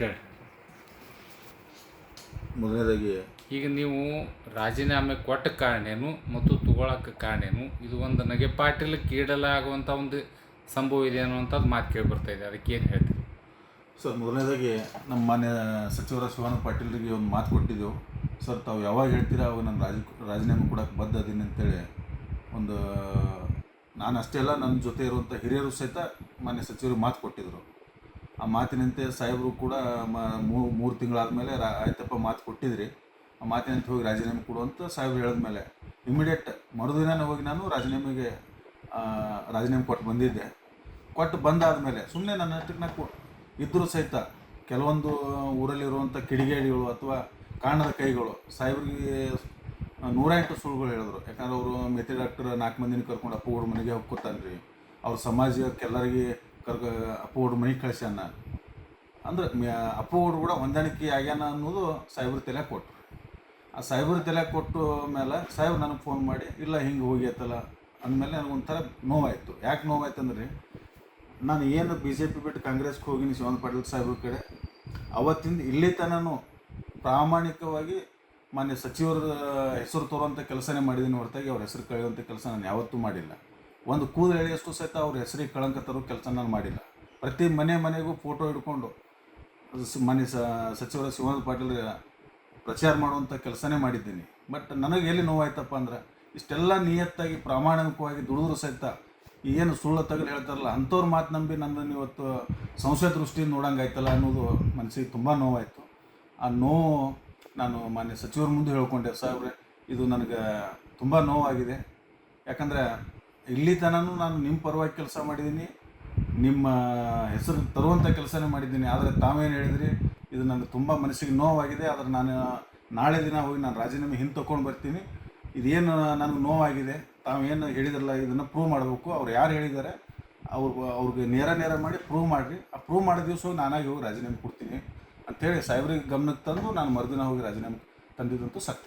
ಹೇಳಿ ಮೊದಲನೇದಾಗಿ ಈಗ ನೀವು ರಾಜೀನಾಮೆ ಕೊಟ್ಟ ಕಾರಣೇನು ಮತ್ತು ತಗೊಳಕ್ಕೆ ಕಾರಣೇನು ಇದು ಒಂದು ನಗೆ ಪಾಟೀಲ್ ಕೀಡಲಾಗುವಂಥ ಒಂದು ಸಂಭವ ಇದೆ ಅನ್ನುವಂಥದ್ದು ಮಾತು ಕೇಳಿ ಬರ್ತಾ ಇದೆ. ಅದಕ್ಕೆ ಏನು ಹೇಳ್ತೀರಿ? ಸರ್ ಮೊದಲನೇದಾಗಿ ನಮ್ಮ ಮಾನ್ಯ ಸಚಿವರ ಶಿವಾನಂದ ಪಾಟೀಲ್ರಿಗೆ ಒಂದು ಮಾತು ಕೊಟ್ಟಿದ್ದೆವು. ಸರ್ ತಾವು ಯಾವಾಗ ಹೇಳ್ತೀರಾ ಅವಾಗ ನಾನು ರಾಜ ರಾಜೀನಾಮೆ ಕೊಡೋಕೆ ಬದ್ಧ ಅದೀನಿ ಅಂತೇಳಿ ಒಂದು ನಾನು ಅಷ್ಟೇ ಅಲ್ಲ ನನ್ನ ಜೊತೆ ಇರುವಂಥ ಹಿರಿಯರು ಸಹಿತ ಮಾನ್ಯ ಸಚಿವರು ಮಾತು ಕೊಟ್ಟಿದ್ದರು ಆ ಮಾತಿನಂತೆ ಸಾಹೇಬರು ಕೂಡ ಮೂರು ತಿಂಗಳಾದಮೇಲೆ ರಾ, ಆಯ್ತಪ್ಪ ಮಾತು ಕೊಟ್ಟಿದ್ರಿ. ಆ ಮಾತಿನಂತೆ ಹೋಗಿ ರಾಜೀನಾಮೆ ಕೊಡು ಅಂತ ಸಾಹೇಬ್ರು ಹೇಳಿದ್ಮೇಲೆ ಇಮಿಡಿಯೇಟ್ ಮರುದಿನ ಹೋಗಿ ನಾನು ರಾಜೀನಾಮೆಗೆ ರಾಜೀನಾಮೆ ಕೊಟ್ಟು ಬಂದಿದ್ದೆ. ಕೊಟ್ಟು ಬಂದಾದಮೇಲೆ ಸುಮ್ಮನೆ ನನ್ನ ನಾ ಕೊ- ಇದ್ದರೂ ಸಹಿತ ಕೆಲವೊಂದು ಊರಲ್ಲಿರುವಂಥ ಕಿಡಿಗೇಡಿಗಳು ಅಥವಾ ಕಾಣದ ಕೈಗಳು ಸಾಹೇಬ್ರಿಗೆ ನೂರ ಎಂಟು ಸುಳ್ಳುಗಳು ಹೇಳಿದ್ರು. ಯಾಕಂದ್ರೆ ಅವರು ಮೆತಿ ಡಾಕ್ಟರ್ ನಾಲ್ಕು ಮಂದಿನ ಕರ್ಕೊಂಡು ಅಪ್ಪಗೌಡ ಮನೆಗೆ ಹೋಗ್ಕೊತಾನೆ ರೀ ಅವ್ರ ಸಮಾಜಕ್ಕೆ ಕರ್ಕ ಅಪ್ಪಗೌಡ ಮನೆಗೆ ಕಳ್ಸ್ಯಾನ ಅಂದ್ರೆ ಅಪ್ಪಗೌಡ್ರು ಕೂಡ ಹೊಂದಾಣಿಕೆ ಆಗ್ಯಾನ ಅನ್ನೋದು ಸಾಹೇಬ್ರ ತಲೆ ಕೊಟ್ಟರು ಆ ಸಾಹೇಬ್ರ ತಲೆ ಕೊಟ್ಟು ಮೇಲೆ ಸಾಹೇಬ್ ನನಗೆ ಫೋನ್ ಮಾಡಿ, ಇಲ್ಲ ಹಿಂಗೆ ಹೋಗ್ಯತ್ತಲ್ಲ ಅಂದಮೇಲೆ ನನಗೊಂಥರ ನೋವಾಯಿತು. ಯಾಕೆ ನೋವಾಯ್ತು ಅಂದ್ರೆ, ನಾನು ಏನು ಬಿ ಜೆ ಪಿ ಬಿಟ್ಟು ಕಾಂಗ್ರೆಸ್ಗೆ ಹೋಗಿನಿ ಶಿವಾನಂದ ಪಾಟೀಲ್ ಸಾಹೇಬ್ರ ಕಡೆ, ಅವತ್ತಿಂದ ಇಲ್ಲಿ ತನೂ ಪ್ರಾಮಾಣಿಕವಾಗಿ ಮಾನ್ಯ ಸಚಿವರ ಹೆಸರು ತೋರುವಂಥ ಕೆಲಸನೇ ಮಾಡಿದ್ದೀನಿ ಹೊರತಾಗಿ ಅವ್ರ ಹೆಸರು ಕಳೆಯುವಂಥ ಕೆಲಸ ನಾನು ಯಾವತ್ತೂ ಮಾಡಿಲ್ಲ. ಒಂದು ಕೂದಲು ಎಳೆಯಷ್ಟು ಸಹಿತ ಅವ್ರ ಹೆಸರಿಗೆ ಕಳಂಕ ತರೋ ಕೆಲಸ ನಾನು ಮಾಡಿಲ್ಲ. ಪ್ರತಿ ಮನೆ ಮನೆಗೂ ಫೋಟೋ ಹಿಡ್ಕೊಂಡು ಮನೆ ಸಚಿವ ಶಿವಾನಂದ ಪಾಟೀಲ್ ಪ್ರಚಾರ ಮಾಡುವಂಥ ಕೆಲಸನೇ ಮಾಡಿದ್ದೀನಿ. ಬಟ್ ನನಗೆ ಎಲ್ಲಿ ನೋವಾಯ್ತಪ್ಪ ಅಂದ್ರೆ ಇಷ್ಟೆಲ್ಲ ನಿಯತ್ತಾಗಿ ಪ್ರಾಮಾಣಿಕವಾಗಿ ದುಡಿದ್ರು ಸಹಿತ ಏನು ಸುಳ್ಳು ತಗಲು ಹೇಳ್ತಾರಲ್ಲ ಅಂಥವ್ರ ಮಾತು ನಂಬಿ ನನ್ನನ್ನು ಇವತ್ತು ಸಂಶಯ ದೃಷ್ಟಿಯಿಂದ ನೋಡಂಗಾಯ್ತಲ್ಲ ಅನ್ನೋದು ಮನಸ್ಸಿಗೆ ತುಂಬ ನೋವಾಯಿತು. ಆ ನೋವು ನಾನು ಮಾನ್ಯ ಸಚಿವರ ಮುಂದೆ ಹೇಳ್ಕೊಂಡೆ, ಸಾಹೇಬ್ರೆ, ಇದು ನನಗೆ ತುಂಬ ನೋವಾಗಿದೆ. ಯಾಕಂದರೆ ಇಲ್ಲಿ ತನನು ನಾನು ನಿಮ್ಮ ಪರವಾಗಿ ಕೆಲಸ ಮಾಡಿದ್ದೀನಿ. ನಿಮ್ಮ ಹೆಸರು ತರುವಂಥ ಕೆಲಸನೇ ಮಾಡಿದ್ದೀನಿ. ಆದರೆ ತಾವೇನು ಹೇಳಿದ್ರಿ? ಇದು ನನಗೆ ತುಂಬ ಮನಸ್ಸಿಗೆ ನೋವಾಗಿದೆ. ಆದರೆ ನಾನು ನಾಳೆ ದಿನ ಹೋಗಿ ನಾನು ರಾಜೀನಾಮೆ ಹಿಂದೆ ತೊಗೊಂಡು ಬರ್ತೀನಿ. ಇದೇನು ನನಗೆ ನೋವಾಗಿದೆ? ತಾವೇನು ಹೇಳಿದ್ರಲ್ಲ, ಇದನ್ನು ಪ್ರೂವ್ ಮಾಡಬೇಕು. ಅವ್ರು ಯಾರು ಹೇಳಿದ್ದಾರೆ? ಅವ್ರು ಅವ್ರಿಗೆ ನೇರ ನೇರ ಮಾಡಿ ಪ್ರೂವ್ ಮಾಡಿರಿ. ಆ ಪ್ರೂವ್ ಮಾಡಿದ ದಿವಸ ನಾನಾಗಿ ಹೋಗಿ ರಾಜೀನಾಮೆ ಕೊಡ್ತೀನಿ. ಅಂಥೇಳಿ ಸಾಹೇಬ್ರಿಗೆ ಗಮನಕ್ಕೆ ತಂದು ನಾನು ಮರುದಿನ ಹೋಗಿ ರಾಜೀನಾಮೆ ತಂದಿದ್ದಂತೂ ಸತ್ಯ.